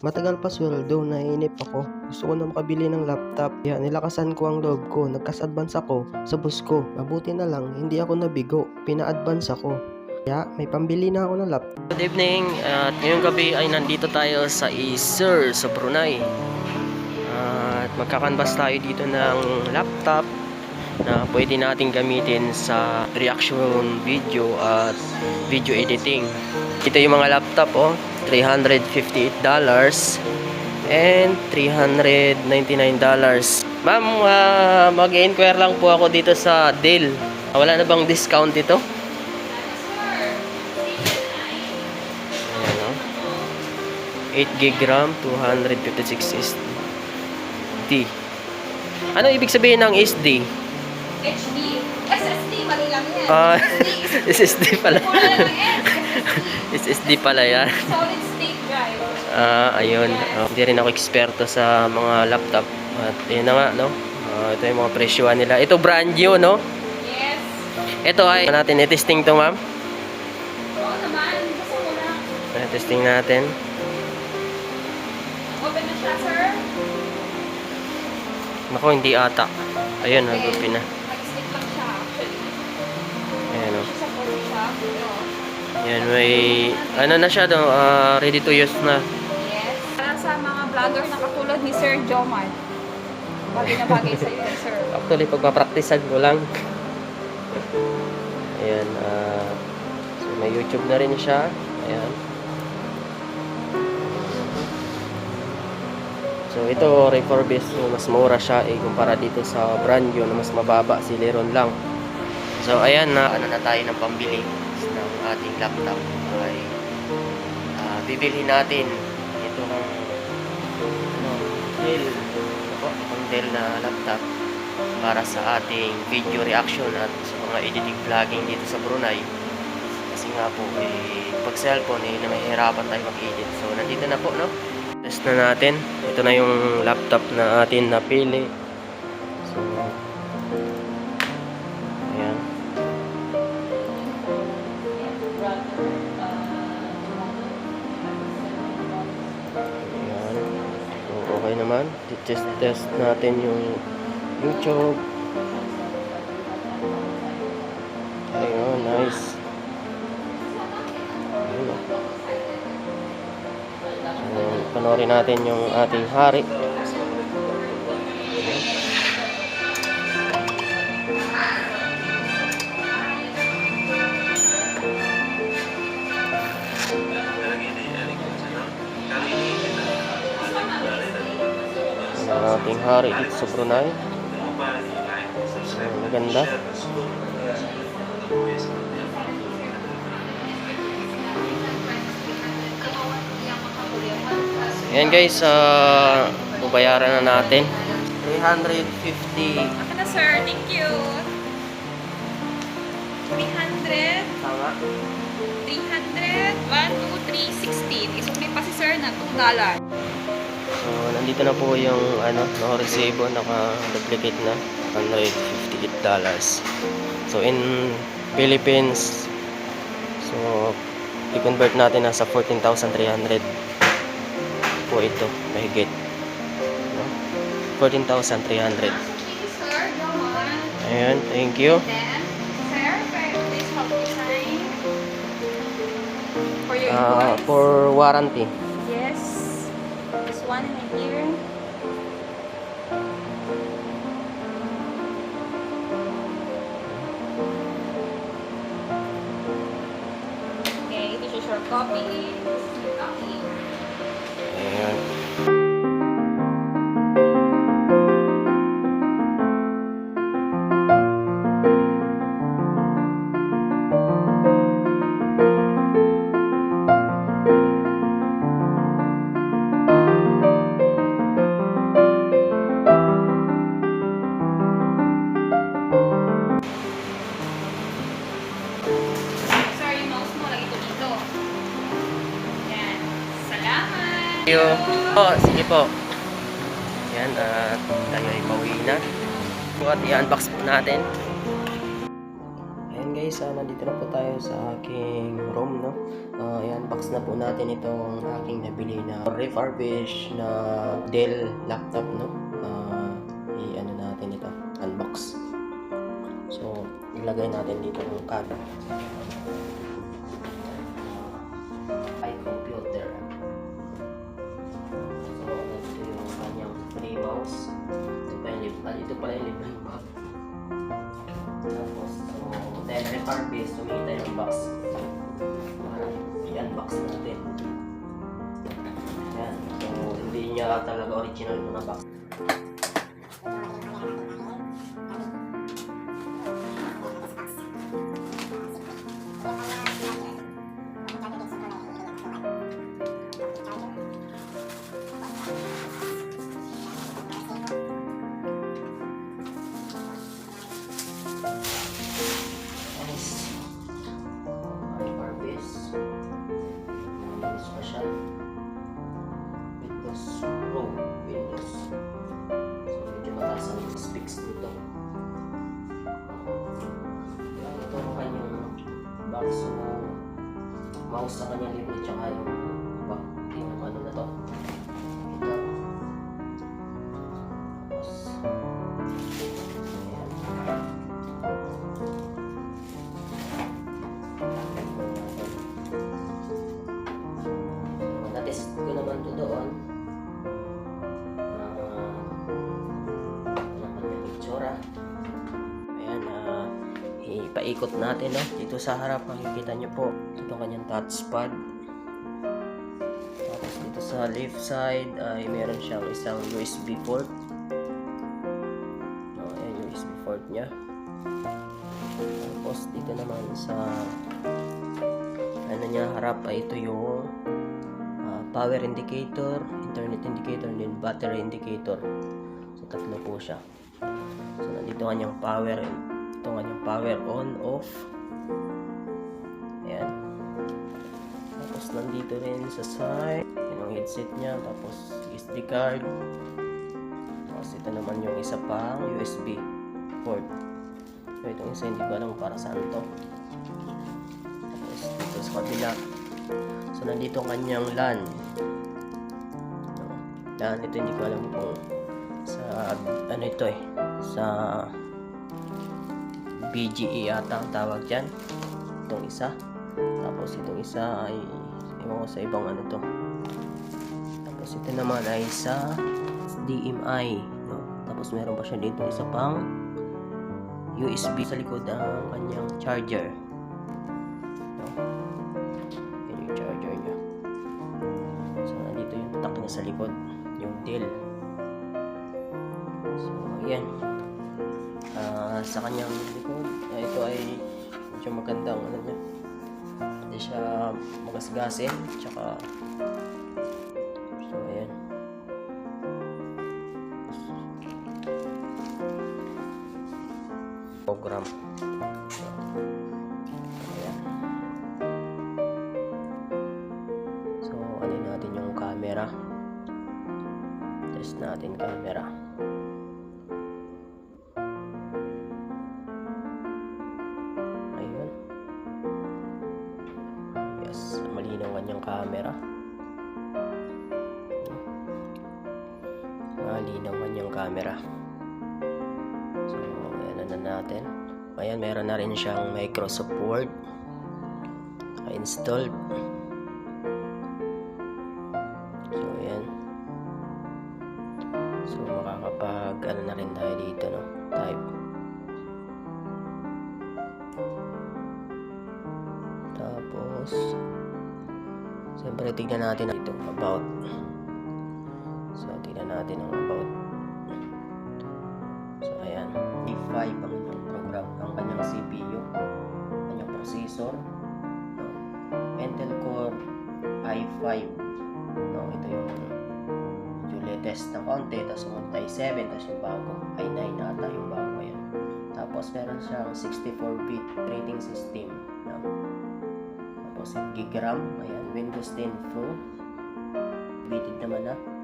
Matagal pa sweldo, naiinip ako. Gusto ko na makabili ng laptop. Kaya nilakasan ko ang loob ko. Nagkas-advance ako sa boss ko. Mabuti na lang, hindi ako nabigo. Pina-advance ako. Kaya may pambili na ako ng laptop. Good evening. At ngayong gabi ay nandito tayo sa Acer sa Brunei. At magkakanvas tayo dito ng laptop na pwede natin gamitin sa reaction video at video editing. Ito yung mga laptop oh, $358 and $399. Ma'am, ah, mag-inquire lang po ako dito sa Dell. Wala na bang discount ito? Ayan, oh. 8 gig RAM, 256 SD. Ano ibig sabihin ng SD? HD, SSD, mali lang yan. Ah, SSD, SSD pala. SSD pala yan. Solid state drive. Ah, ayun. Ah, hindi rin ako eksperto sa mga laptop. At yun na nga, no? Ah, ito yung mga presyuhan nila. Ito brand new, no? Yes. Ito ay natin i-testing to, ma'am. Oo naman, gusto mo na. I-testing natin. Open na siya, sir. Nako, hindi ata. Ayun, nag-open na. Nag-stick lang siya, actually. Ayan, no? Siya sa Ayan, may... Ano na siya, no? Ah, ready to use na. yes. Para sa mga vlogger na katulad ni Sir Jomar. Bagay na bagay sa iyo, sir. Actually, pagpapraktisan ko lang. Ayan, ah... so, may YouTube na rin siya. Ayan. So, ito, refurbished. So, mas mura siya eh, kumpara dito sa brand new na mas mababa. Si Leron lang. So, ayan na. Ano na tayo ng pambili ating laptop. Ay, ah, bibilhin natin itong ano, Dell. Ako, itong Dell na laptop para sa ating video reaction at sa mga editing vlogging dito sa Brunei. Kasi nga po, eh, pag cellphone, eh, nahihirapan tayo mag-edit. So, nandito na po, no? Test na natin. Ito na yung laptop na atin napili. Ayan. So, okay naman. Test test natin yung YouTube. Ayun, nice. Ayun, oh. So, panoorin natin yung ating hari. Yan ang ating hari dito sa Brunei. Maganda. Ayan guys, uh, bubayaran na natin. 350. Ako na, sir. Thank you. 300. Tama. 300, 1, 2, 3, 16. Isukli pa si sir na $2. So, nandito na po yung ano, no-resibo, naka-duplicate na. $158. So, in Philippines, so, i-convert natin nasa 14,300 po ito, mahigit. No? 14,300. Thank you, sir. Go on. Ayan, thank you. Sign for warranty. Yes. This one in here. Copy. Thank you. Oh, sige po. Yan, at tayo ay pauwi na. At i-unbox po natin. Ayan guys, ah, nandito na po tayo sa aking room, no? Uh, i-unbox na po natin itong aking nabili na refurbish na Dell laptop, no? Ah, i-ano natin ito, unbox. So, ilagay natin dito yung card. Mouse. Ito pa yung, ah, ito pala yung libreng bag. Tapos, so, dahil refurbish, sumita yung box. Para i-unbox natin. Ayan. So, hindi niya talaga original na box. Mouse sa kanyang libre tsaka yung back. Yung ano na to. Ito. Tapos, ayan. Na-test ko naman to doon. Ah, pa yung itsura. Ayan, ah, ipaikot natin, no? Dito sa harap, makikita nyo po. Ito kanyang touchpad. Tapos dito sa left side, ay meron siyang isang USB port. Oh, ayan, USB port niya. Tapos dito naman sa ano niya harap ay ito yung ah, power indicator, internet indicator, and battery indicator. So tatlo po siya. So nandito kanyang power, ito kanyang power on, off. Nandito rin sa side, yung headset niya, tapos SD card. Tapos ito naman yung isa pang USB port. So itong isa hindi ko alam para saan to. Tapos dito sa kabila. So nandito ang kanyang LAN. LAN ito hindi ko alam kung sa ano ito eh. Sa BGE ata ang tawag dyan. Itong isa. Tapos itong isa ay ewan ko sa ibang ano to. Tapos ito naman ay sa DMI. No? Tapos meron pa siya dito isa pang USB sa likod ang kanyang charger. No? Yan yung charger niya. So, nandito yung tatak niya sa likod. Yung Dell. So, yan. Ah, sa kanyang likod, ah, ito ay medyo magandang ano niya. Hindi siya magasgasin. Tsaka, so, ayan. program. So, ano natin yung camera. Test natin camera. Yes, malinaw kanyang camera. Malinaw kanyang camera. So, ayan na natin. Ayan, meron na rin siyang Microsoft Word. Naka-installed. So, ayan. So, makakapag, ano na rin tayo dito, no? Type. Siyempre, tignan natin ito about. So, tignan natin ang about. So, ayan. D5 ang inyong program. Ang kanyang CPU. Kanyang processor. No? Intel Core i5. No? Ito yung medyo latest na konti. Tapos yung i7. Tapos yung bago. i9 ata yung bago ngayon. Tapos meron siyang 64-bit rating system. No? Tapos 8 GB RAM. Ayan. Windows 10 Pro. Bitted naman na.